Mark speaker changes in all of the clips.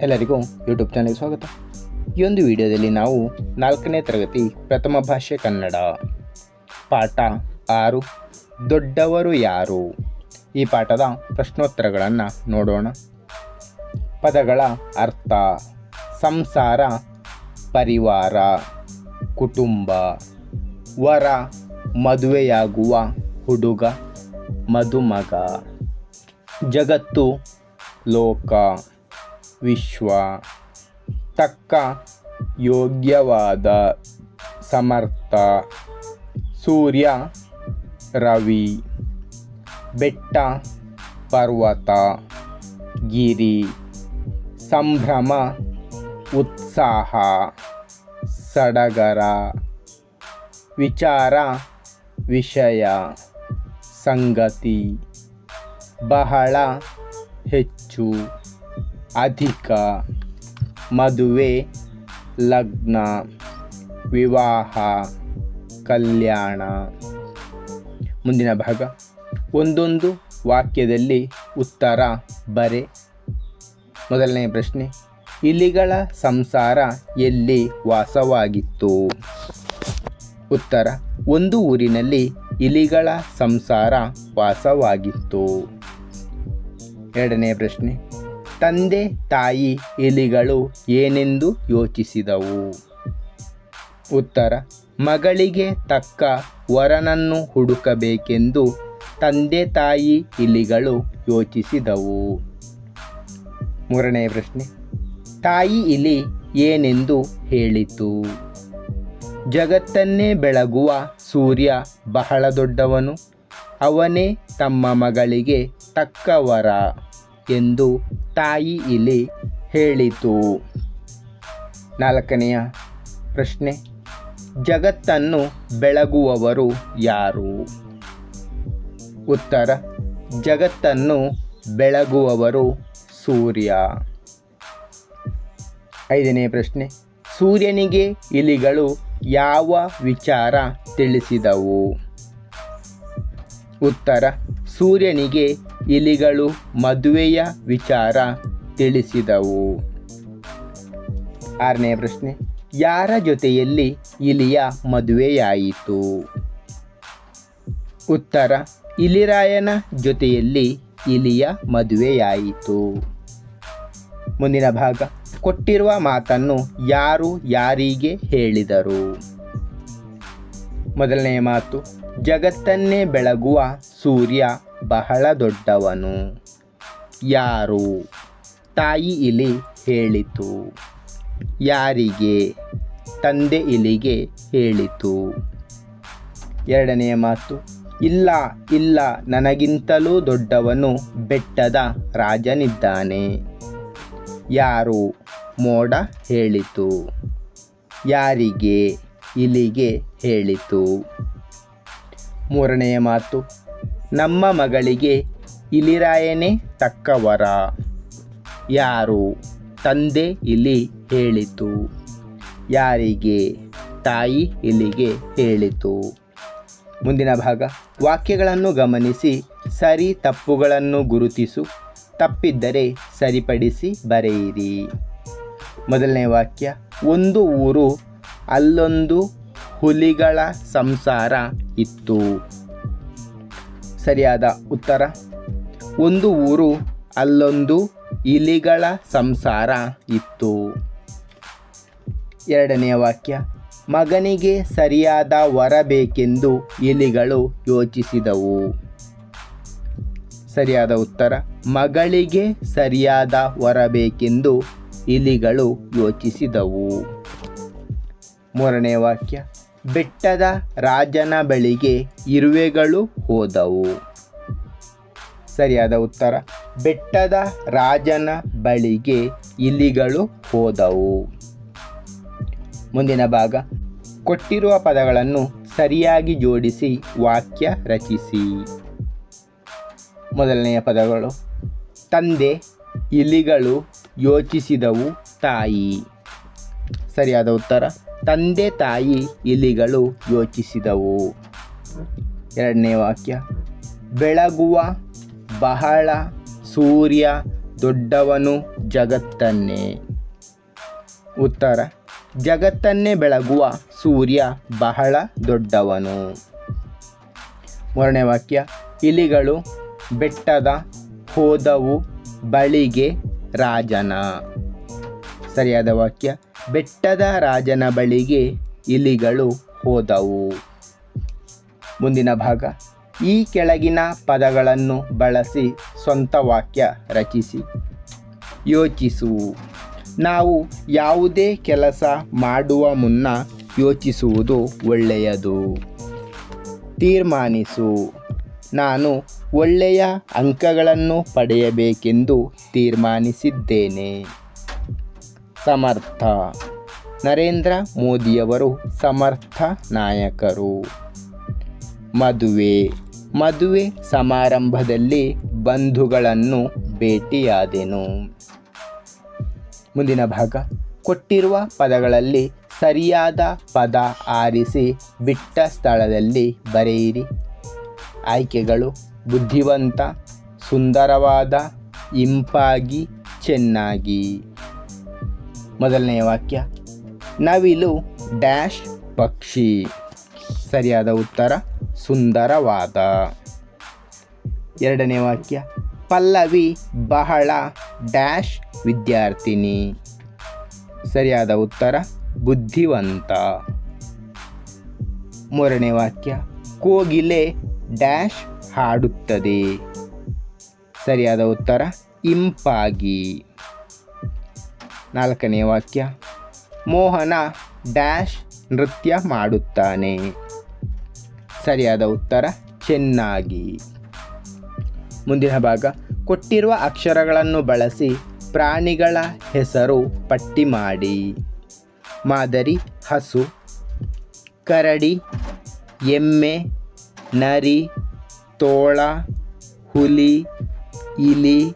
Speaker 1: ಎಲ್ಲರಿಗೂ ಯೂಟ್ಯೂಬ್ ಚಾನಲ್ಗೆ ಸ್ವಾಗತ. ಈ ಒಂದು ವಿಡಿಯೋದಲ್ಲಿ ನಾವು ನಾಲ್ಕನೇ ತರಗತಿ ಪ್ರಥಮ ಭಾಷೆ ಕನ್ನಡ. ಪಾಠ ಆರು, ದೊಡ್ಡವರು ಯಾರು? ಈ ಪಾಠದ ಪ್ರಶ್ನೋತ್ತರಗಳನ್ನು ನೋಡೋಣ. ಪದಗಳ ಅರ್ಥ, ಸಂಸಾರ, ಪರಿವಾರ, ಕುಟುಂಬ, ವರ, ಮದುವೆಯಾಗುವ ಹುಡುಗ, ಮದುಮಗ, ಜಗತ್ತು, ಲೋಕ. ವಿಶ್ವ, ತಕ್ಕ, ಯೋಗ್ಯವಾದ, ಸಮರ್ಥ, ಸೂರ್ಯ, ರವಿ, ಬೆಟ್ಟ, ಪರ್ವತ, ಗಿರಿ, ಸಂಭ್ರಮ, ಉತ್ಸಾಹ, ಸಡಗರ, ವಿಚಾರ, ವಿಷಯ, ಸಂಗತಿ, ಬಹಳ ಹೆಚ್ಚು. ಅಧಿಕ ಮದುವೆ, ಲಗ್ನ, ವಿವಾಹ, ಕಲ್ಯಾಣ. ಮುಂದಿನ ಭಾಗ. ಒಂದೊಂದು ವಾಕ್ಯದಲ್ಲಿ ಉತ್ತರ ಬರೆ. ಮೊದಲನೇ ಪ್ರಶ್ನೆ. ಇಲಿಗಳ ಸಂಸಾರ ಎಲ್ಲಿ ವಾಸವಾಗಿತ್ತು? ಉತ್ತರ. ಒಂದು ಊರಿನಲ್ಲಿ ಇಲಿಗಳ ಸಂಸಾರ ವಾಸವಾಗಿತ್ತು. ಎರಡನೇ ಪ್ರಶ್ನೆ. ತಂದೆ ತಾಯಿ ಇಲಿಗಳು ಏನೆಂದು ಯೋಚಿಸಿದವು? ಉತ್ತರ, ಮಗಳಿಗೆ ತಕ್ಕ ವರನನ್ನು ಹುಡುಕಬೇಕೆಂದು ತಂದೆ ತಾಯಿ ಇಲಿಗಳು ಯೋಚಿಸಿದವು. ಮೂರನೇ ಪ್ರಶ್ನೆ, ತಾಯಿ ಇಲಿ ಏನೆಂದು ಹೇಳಿತು? ಜಗತ್ತನ್ನೇ ಬೆಳಗುವ ಸೂರ್ಯ ಬಹಳ ದೊಡ್ಡವನು, ಅವನೇ ತಮ್ಮ ಮಗಳಿಗೆ ತಕ್ಕ ವರ ಎಂದು ತಾಯಿ ಇಲಿ ಹೇಳಿತು. ನಾಲ್ಕನೆಯ ಪ್ರಶ್ನೆ, ಜಗತ್ತನ್ನು ಬೆಳಗುವವರು ಯಾರು? ಉತ್ತರ, ಜಗತ್ತನ್ನು ಬೆಳಗುವವರು ಸೂರ್ಯ. ಐದನೇ ಪ್ರಶ್ನೆ, ಸೂರ್ಯನಿಗೆ ಇಲಿಗಳು ಯಾವ ವಿಚಾರ ತಿಳಿಸಿದವು? ಉತ್ತರ, ಸೂರ್ಯನಿಗೆ ಇಲಿಗಳು ಮದುವೆಯ ವಿಚಾರ ತಿಳಿಸಿದವು. ಆರನೇ ಪ್ರಶ್ನೆ, ಯಾರ ಜೊತೆಯಲ್ಲಿ ಇಲಿಯ ಮದುವೆಯಾಯಿತು? ಉತ್ತರ, ಇಲಿರಾಯನ ಜೊತೆಯಲ್ಲಿ ಇಲಿಯ ಮದುವೆಯಾಯಿತು. ಮುಂದಿನ ಭಾಗ, ಕೊಟ್ಟಿರುವ ಮಾತನ್ನು ಯಾರು ಯಾರಿಗೆ ಹೇಳಿದರು? ಮೊದಲನೆಯ ಮಾತು, ಜಗತ್ತನ್ನೇ ಬೆಳಗುವ ಸೂರ್ಯ. ಬಹಳ ದೊಡ್ಡವನು. ಯಾರು? ತಾಯಿ ಇಲಿ ಹೇಳಿತು. ಯಾರಿಗೆ? ತಂದೆ ಇಲಿಗೆ ಹೇಳಿತು. ಎರಡನೆಯ ಮಾತು, ಇಲ್ಲ ಇಲ್ಲ, ನನಗಿಂತಲೂ ದೊಡ್ಡವನು ಬೆಟ್ಟದ ರಾಜನಿದ್ದಾನೆ. ಯಾರು? ಮೋಡ ಹೇಳಿತು. ಯಾರಿಗೆ? ಇಲಿಗೆ ಹೇಳಿತು. ಮೂರನೆಯ ಮಾತು ನಮ್ಮ ಮಗಳಿಗೆ ಇಲಿರಾಯನೇ ತಕ್ಕವರ. ಯಾರು? ತಂದೆ ಇಲಿ ಹೇಳಿತು. ಯಾರಿಗೆ? ತಾಯಿ ಇಲಿಗೆ ಹೇಳಿತು. ಮುಂದಿನ ಭಾಗ. ವಾಕ್ಯಗಳನ್ನು ಗಮನಿಸಿ, ಸರಿ ತಪ್ಪುಗಳನ್ನು ಗುರುತಿಸು, ತಪ್ಪಿದ್ದರೆ ಸರಿಪಡಿಸಿ ಬರೆಯಿರಿ. ಮೊದಲನೇ ವಾಕ್ಯ. ಒಂದು ಊರು, ಅಲ್ಲೊಂದು ಹುಲಿಗಳ ಸಂಸಾರ ಇತ್ತು. ಸರಿಯಾದ ಉತ್ತರ? ಒಂದು ಊರು, ಅಲ್ಲೊಂದು ಇಲಿಗಳ ಸಂಸಾರ ಇತ್ತು. ಎರಡನೆಯ ವಾಕ್ಯ, ಮಗನಿಗೆ ಸರಿಯಾದ ವರ ಬೇಕೆಂದು ಇಲಿಗಳು ಯೋಚಿಸಿದವು. ಸರಿಯಾದ ಉತ್ತರ, ಮಗಳಿಗೆ ಸರಿಯಾದ ವರ ಬೇಕೆಂದು ಇಲಿಗಳು ಯೋಚಿಸಿದವು. ಮೂರನೇ ವಾಕ್ಯ ಬೆಟ್ಟದ ರಾಜನ ಬಳಿಗೆ ಇರುವೆಗಳು ಹೋದವು. ಸರಿಯಾದ ಉತ್ತರ, ಬೆಟ್ಟದ ರಾಜನ ಬಳಿಗೆ ಇಲಿಗಳು ಹೋದವು. ಮುಂದಿನ ಭಾಗ, ಕೊಟ್ಟಿರುವ ಪದಗಳನ್ನು ಸರಿಯಾಗಿ ಜೋಡಿಸಿ ವಾಕ್ಯ ರಚಿಸಿ. ಮೊದಲನೆಯ ಪದಗಳು, ತಂದೆ ಇಲಿಗಳು ಯೋಚಿಸಿದವು ತಾಯಿ. ಸರಿಯಾದ ಉತ್ತರ ತಂದೆ ತಾಯಿ ಇಲಿಗಳು ಯೋಚಿಸಿದವು. ಎರಡನೇ ವಾಕ್ಯ, ಬೆಳಗುವ ಬಹಳ ಸೂರ್ಯ ದೊಡ್ಡವನು ಜಗತ್ತನ್ನೇ. ಉತ್ತರ, ಜಗತ್ತನ್ನೇ ಬೆಳಗುವ ಸೂರ್ಯ ಬಹಳ ದೊಡ್ಡವನು. ಮೂರನೇ ವಾಕ್ಯ, ಇಲಿಗಳು ಬೆಟ್ಟದ ಹೋದವು ಬಳಿಗೆ ರಾಜನ. ಸರಿಯಾದ ವಾಕ್ಯ. ಬೆಟ್ಟದ ರಾಜನ ಬಳಿಗೆ ಇಲಿಗಳು ಹೋದವು. ಮುಂದಿನ ಭಾಗ. ಈ ಕೆಳಗಿನ ಪದಗಳನ್ನು ಬಳಸಿ ಸ್ವಂತ ವಾಕ್ಯ ರಚಿಸಿ. ಯೋಚಿಸು. ನಾವು ಯಾವುದೇ ಕೆಲಸ ಮಾಡುವ ಮುನ್ನ ಯೋಚಿಸುವುದು ಒಳ್ಳೆಯದು. ತೀರ್ಮಾನಿಸು. ನಾನು ಒಳ್ಳೆಯ ಅಂಕಗಳನ್ನು ಪಡೆಯಬೇಕೆಂದು ತೀರ್ಮಾನಿಸಿದ್ದೇನೆ. ಸಮರ್ಥ. ನರೇಂದ್ರ ಮೋದಿಯವರು ಸಮರ್ಥ ನಾಯಕರು. ಮದುವೆ. ಮದುವೆ ಸಮಾರಂಭದಲ್ಲಿ ಬಂಧುಗಳನ್ನು ಭೇಟಿಯಾದೆನು. ಮುಂದಿನ ಭಾಗ. ಕೊಟ್ಟಿರುವ ಪದಗಳಲ್ಲಿ ಸರಿಯಾದ ಪದ ಆರಿಸಿ ಬಿಟ್ಟ ಸ್ಥಳದಲ್ಲಿ ಬರೆಯಿರಿ. ಆಯ್ಕೆಗಳು ಬುದ್ಧಿವಂತ, ಸುಂದರವಾದ, ಇಂಪಾಗಿ, ಚೆನ್ನಾಗಿ. ಮೊದಲನೆಯ ವಾಕ್ಯ. ನವಿಲು ಡ್ಯಾಶ್ ಪಕ್ಷಿ. ಸರಿಯಾದ ಉತ್ತರ, ಸುಂದರವಾದ. ಎರಡನೇ ವಾಕ್ಯ. ಪಲ್ಲವಿ ಬಹಳ ಡ್ಯಾಶ್ ವಿದ್ಯಾರ್ಥಿನಿ. ಸರಿಯಾದ ಉತ್ತರ, ಬುದ್ಧಿವಂತ. ಮೂರನೇ ವಾಕ್ಯ. ಕೋಗಿಲೆ ಡ್ಯಾಶ್ ಹಾಡುತ್ತದೆ. ಸರಿಯಾದ ಉತ್ತರ, ಇಂಪಾಗಿ. ನಾಲ್ಕನೇ ವಾಕ್ಯ. ಮೋಹನ ಡ್ಯಾಶ್ ನೃತ್ಯ ಮಾಡುತ್ತಾನೆ. ಸರಿಯಾದ ಉತ್ತರ, ಚೆನ್ನಾಗಿ. ಮುಂದಿನ ಭಾಗ, ಕೊಟ್ಟಿರುವ ಅಕ್ಷರಗಳನ್ನು ಬಳಸಿ ಪ್ರಾಣಿಗಳ ಹೆಸರು ಪಟ್ಟಿ ಮಾಡಿ. ಮಾದರಿ, ಹಸು. ಕರಡಿ, ಎಮ್ಮೆ, ನರಿ, ತೋಳ, ಹುಲಿ, ಇಲಿ,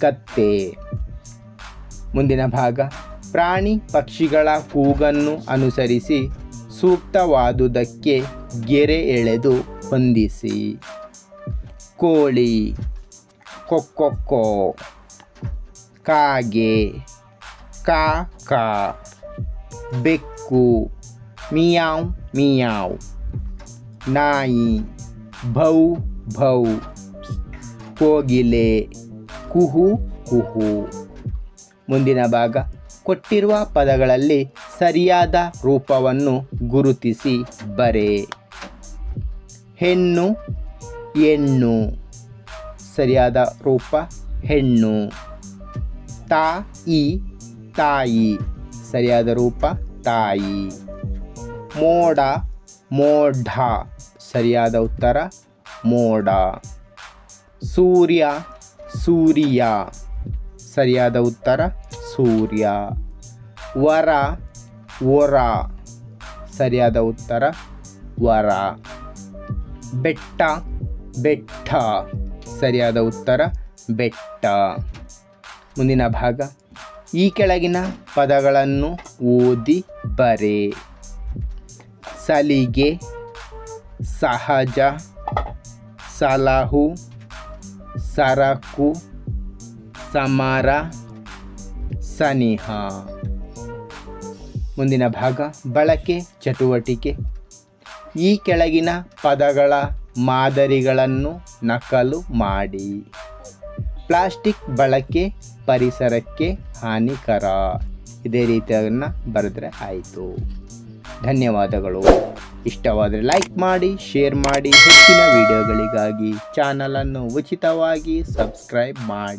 Speaker 1: ಕತ್ತೆ. ಮುಂದಿನ ಭಾಗ. ಪ್ರಾಣಿ ಪಕ್ಷಿಗಳ ಕೂಗನ್ನು ಅನುಸರಿಸಿ ಸೂಕ್ತವಾದುದಕ್ಕೆ ಗೆರೆ ಎಳೆದು ಹೊಂದಿಸಿ. ಕೋಳಿ, ಕೊಕ್ಕೊಕ್ಕೋ, ಕಾಗೆ ಕಾ ಕಾ ಬೆಕ್ಕು, ಮಿಯಾವ್ ಮಿಯಾವ್, ನಾಯಿ, ಭೌ ಭೌ, ಕೋಗಿಲೆ, ಕುಹು ಕುಹು. ಮುಂದಿನ ಭಾಗ. ಕೊಟ್ಟಿರುವ ಪದಗಳಲ್ಲಿ ಸರಿಯಾದ ರೂಪವನ್ನು ಗುರುತಿಸಿ ಬರೆ. ಹೆಣ್ಣು ಹೆಣ್ಣು. ಸರಿಯಾದ ರೂಪ, ಹೆಣ್ಣು. ತಾಯಿ ತಾಯಿ. ಸರಿಯಾದ ರೂಪ, ತಾಯಿ. ಮೋಡ, ಮೋಢ. ಸರಿಯಾದ ಉತ್ತರ ಮೋಡ ಸೂರ್ಯ ಸೂರ್ಯ. ಸರಿಯಾದ ಉತ್ತರ ಸೂರ್ಯ. ವರ ವರ. ಸರಿಯಾದ ಉತ್ತರ ವರ. ಬೆಟ್ಟ ಬೆಟ್ಟ. ಸರಿಯಾದ ಉತ್ತರ ಬೆಟ್ಟ. ಮುಂದಿನ ಭಾಗ. ಈ ಕೆಳಗಿನ ಪದಗಳನ್ನು ಓದಿ ಬರೆ. ಸಲಿಗೆ, ಸಹಜ, ಸಲಹು, ಸರಕು ಸಮರ ಸನಿಹ. ಮುಂದಿನ ಭಾಗ, ಬಳಕೆ, ಚಟುವಟಿಕೆ. ಈ ಕೆಳಗಿನ ಪದಗಳ ಮಾದರಿಗಳನ್ನು ನಕಲು ಮಾಡಿ. ಪ್ಲಾಸ್ಟಿಕ್ ಬಳಕೆ ಪರಿಸರಕ್ಕೆ ಹಾನಿಕರ. ಇದೇ ರೀತಿಯನ್ನು ಬರೆದ್ರೆ ಆಯಿತು. ಧನ್ಯವಾದಗಳು. ಇಷ್ಟವಾದರೆ ಲೈಕ್ ಮಾಡಿ, ಶೇರ್ ಮಾಡಿ. ಹೆಚ್ಚಿನ ವಿಡಿಯೋಗಳಿಗಾಗಿ ಚಾನಲನ್ನು ಉಚಿತವಾಗಿ ಸಬ್ಸ್ಕ್ರೈಬ್ ಮಾಡಿ.